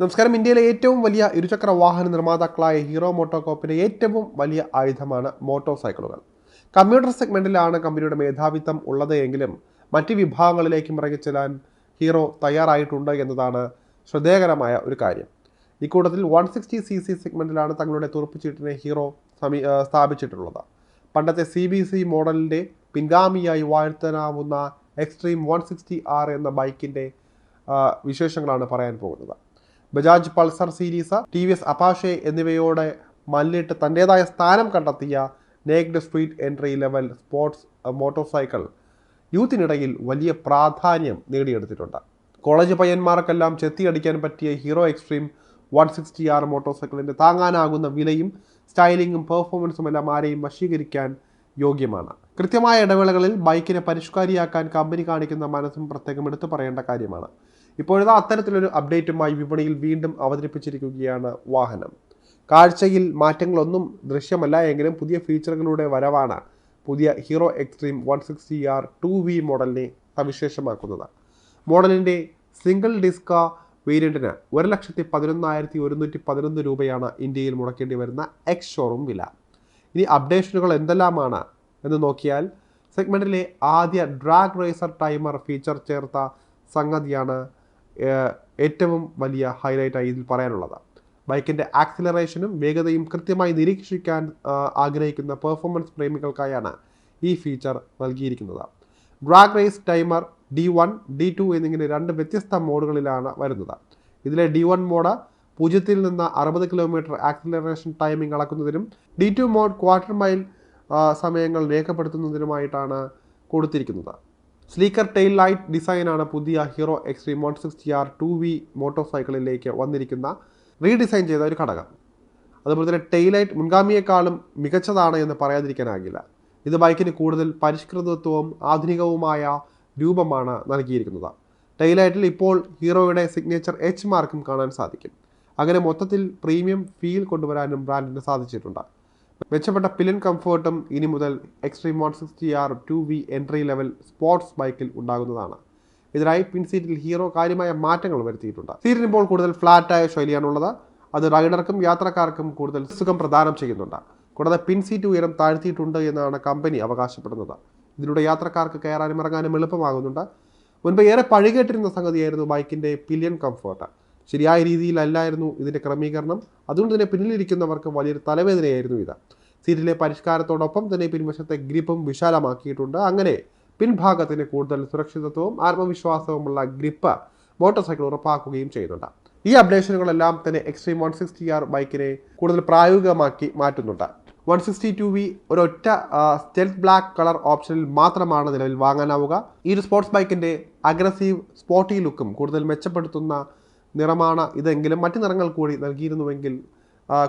നമസ്കാരം. ഇന്ത്യയിലെ ഏറ്റവും വലിയ ഇരുചക്ര വാഹന നിർമ്മാതാക്കളായ ഹീറോ മോട്ടോകോപ്പിന്റെ ഏറ്റവും വലിയ ആയുധമാണ് മോട്ടോർ സൈക്കിളുകൾ കമ്പ്യൂട്ടർ സെഗ്മെന്റിലാണ് കമ്പനിയുടെ മേധാവിത്വം ഉള്ളത് എങ്കിലും മറ്റ് വിഭാഗങ്ങളിലേക്കും ഇറങ്ങിച്ചെല്ലാൻ ഹീറോ തയ്യാറായിട്ടുണ്ട് എന്നതാണ് ശ്രദ്ധേയകരമായ ഒരു കാര്യം. ഇക്കൂട്ടത്തിൽ വൺ സിക്സ്റ്റി സി സി സെഗ്മെന്റിലാണ് തങ്ങളുടെ തുറപ്പുചീട്ടിനെ ഹീറോ സമീ സ്ഥാപിച്ചിട്ടുള്ളത്. പണ്ടത്തെ സി ബി സി മോഡലിന്റെ പിൻഗാമിയായി വാഴ്ത്താനാവുന്ന എക്സ്ട്രീം വൺ സിക്സ്റ്റി ആർ എന്ന ബൈക്കിന്റെ വിശേഷങ്ങളാണ് പറയാൻ പോകുന്നത്. Bajaj Pulsar series T V S Apache എന്നിവയോടെ മല്ലിട്ട് തന്റേതായ സ്ഥാനം കണ്ടെത്തിയ naked street entry level sports motorcycle യൂത്തിനിടയിൽ വലിയ പ്രാധാന്യം നേടിയെടുത്തിട്ടുണ്ട്. കോളേജ് പയ്യന്മാർക്കെല്ലാം ചെത്തിയടിക്കാൻ പറ്റിയ Hero Xtreme one sixty R motor സൈക്കിളിന്റെ താങ്ങാനാകുന്ന വിലയും സ്റ്റൈലിങ്ങും പെർഫോമൻസും എല്ലാം ആരെയും വശീകരിക്കാൻ യോഗ്യമാണ്. കൃത്യമായ ഇടവേളകളിൽ ബൈക്കിനെ പരിഷ്കാരിയാക്കാൻ കമ്പനി കാണിക്കുന്ന മനസ്സും പ്രത്യേകം എടുത്തു പറയേണ്ട കാര്യമാണ്. ഇപ്പോഴത്തെ അത്തരത്തിലൊരു അപ്ഡേറ്റുമായി വിപണിയിൽ വീണ്ടും അവതരിപ്പിച്ചിരിക്കുകയാണ് വാഹനം. കാഴ്ചയിൽ മാറ്റങ്ങളൊന്നും ദൃശ്യമല്ല എങ്കിലും പുതിയ ഫീച്ചറുകളുടെ വരവാണ് പുതിയ Hero Xtreme one sixty R two V മോഡലിനെ സവിശേഷമാക്കുന്നത്. മോഡലിന്റെ സിംഗിൾ ഡിസ്ക വേരിയന്റിന് ഒരു ലക്ഷത്തി പതിനൊന്നായിരത്തി ഒരുന്നൂറ്റി പതിനൊന്ന് രൂപയാണ് ഇന്ത്യയിൽ മുടക്കേണ്ടി വരുന്ന എക്സ് ഷോറൂം വില. ഇനി അപ്ഡേഷനുകൾ എന്തെല്ലാമാണ് എന്ന് നോക്കിയാൽ സെഗ്മെന്റിലെ ആദ്യ ഡ്രാഗ് റേസർ ടൈമർ ഫീച്ചർ ചേർത്ത സംഗതിയാണ് ഏറ്റവും വലിയ ഹൈലൈറ്റായി ഇതിൽ പറയാനുള്ളത്. ബൈക്കിന്റെ ആക്സിലറേഷനും വേഗതയും കൃത്യമായി നിരീക്ഷിക്കാൻ ആഗ്രഹിക്കുന്ന പെർഫോമൻസ് പ്രേമികൾക്കായാണ് ഈ ഫീച്ചർ നൽകിയിരിക്കുന്നത്. Drag race timer D one D two എന്നിങ്ങനെ രണ്ട് വ്യത്യസ്ത മോഡുകളിലാണ് വരുന്നത്. ഇതിലെ ഡി വൺ മോഡ് പൂജ്യത്തിൽ നിന്ന് അറുപത് kilometre acceleration timing അളക്കുന്നതിനും D two mode quarter mile സമയങ്ങൾ രേഖപ്പെടുത്തുന്നതിനുമായിട്ടാണ് കൊടുത്തിരിക്കുന്നത്. സ്ലീക്കർ ടെയിൽ ലൈറ്റ് ഡിസൈനാണ് പുതിയ Hero Xtreme one sixty R two V motor സൈക്കിളിലേക്ക് വന്നിരിക്കുന്ന റീഡിസൈൻ ചെയ്ത ഒരു ഘടകം. അതുപോലെ തന്നെ ടെയിലൈറ്റ് മുൻഗാമിയേക്കാളും മികച്ചതാണ് എന്ന് പറയാതിരിക്കാനാകില്ല. ഇത് ബൈക്കിന് കൂടുതൽ പരിഷ്കൃതത്വവും ആധുനികവുമായ രൂപമാണ് നൽകിയിരിക്കുന്നത്. ടെയിലൈറ്റിൽ ഇപ്പോൾ ഹീറോയുടെ സിഗ്നേച്ചർ എച്ച് മാർക്കും കാണാൻ സാധിക്കും. അങ്ങനെ മൊത്തത്തിൽ പ്രീമിയം ഫീൽ കൊണ്ടുവരാനും ബ്രാൻഡിന് സാധിച്ചിട്ടുണ്ട്. മെച്ചപ്പെട്ട പിലൻ കംഫേർട്ടും ഇനി മുതൽ Xtreme one sixty R two V entry level sports ബൈക്കിൽ ഉണ്ടാകുന്നതാണ്. ഇതിനായി പിൻസീറ്റിൽ ഹീറോ കാര്യമായ മാറ്റങ്ങൾ വരുത്തിയിട്ടുണ്ട്. സീറ്റിന് ഇപ്പോൾ കൂടുതൽ ഫ്ലാറ്റായ ശൈലിയാണുള്ളത്. അത് റൈഡർക്കും യാത്രക്കാർക്കും കൂടുതൽ സുഖം പ്രദാനം ചെയ്യുന്നുണ്ട്. കൂടാതെ പിൻ സീറ്റ് ഉയരം താഴ്ത്തിയിട്ടുണ്ട് എന്നാണ് കമ്പനി അവകാശപ്പെടുന്നത്. ഇതിലൂടെ യാത്രക്കാർക്ക് കയറാനും ഇറങ്ങാനും എളുപ്പമാകുന്നുണ്ട്. മുൻപ് ഏറെ പഴികേട്ടിരുന്ന സംഗതിയായിരുന്നു ബൈക്കിന്റെ പിലിയൻ കംഫർട്ട് ശരിയായ രീതിയിലല്ലായിരുന്നു ഇതിന്റെ ക്രമീകരണം. അതുകൊണ്ട് തന്നെ പിന്നിലിരിക്കുന്നവർക്ക് വലിയൊരു തലവേദനയായിരുന്നു ഇത്. സീറ്റിലെ പരിഷ്കാരത്തോടൊപ്പം തന്നെ പിൻവശത്തെ ഗ്രിപ്പും വിശാലമാക്കിയിട്ടുണ്ട്. അങ്ങനെ പിൻഭാഗത്തിന് കൂടുതൽ സുരക്ഷിതത്വവും ആത്മവിശ്വാസവുമുള്ള ഗ്രിപ്പ് മോട്ടോർ സൈക്കിൾ ഉറപ്പാക്കുകയും ചെയ്യുന്നുണ്ട്. ഈ അപ്ഡേഷനുകളെല്ലാം തന്നെ എക്സ്ട്രീം വൺ സിക്സ്റ്റി ആർ ബൈക്കിനെ കൂടുതൽ പ്രായോഗികമാക്കി മാറ്റുന്നുണ്ട്. വൺ സിക്സ്റ്റി ടു വി ഒരൊറ്റ സ്റ്റെൽത്ത് ബ്ലാക്ക് കളർ ഓപ്ഷനിൽ മാത്രമാണ് നിലവിൽ വാങ്ങാനാവുക. ഈ ഒരു സ്പോർട്സ് ബൈക്കിന്റെ അഗ്രസീവ് സ്പോർട്ടി ലുക്കും കൂടുതൽ മെച്ചപ്പെടുത്തുന്ന നിറമാണ് ഇതെങ്കിലും മറ്റു നിറങ്ങൾ കൂടി നൽകിയിരുന്നുവെങ്കിൽ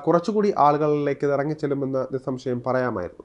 കുറച്ചുകൂടി ആളുകളിലേക്ക് ഇറങ്ങി ഇറങ്ങിച്ചെല്ലുമെന്ന് നിസ്സംശയം പറയാമായിരുന്നു.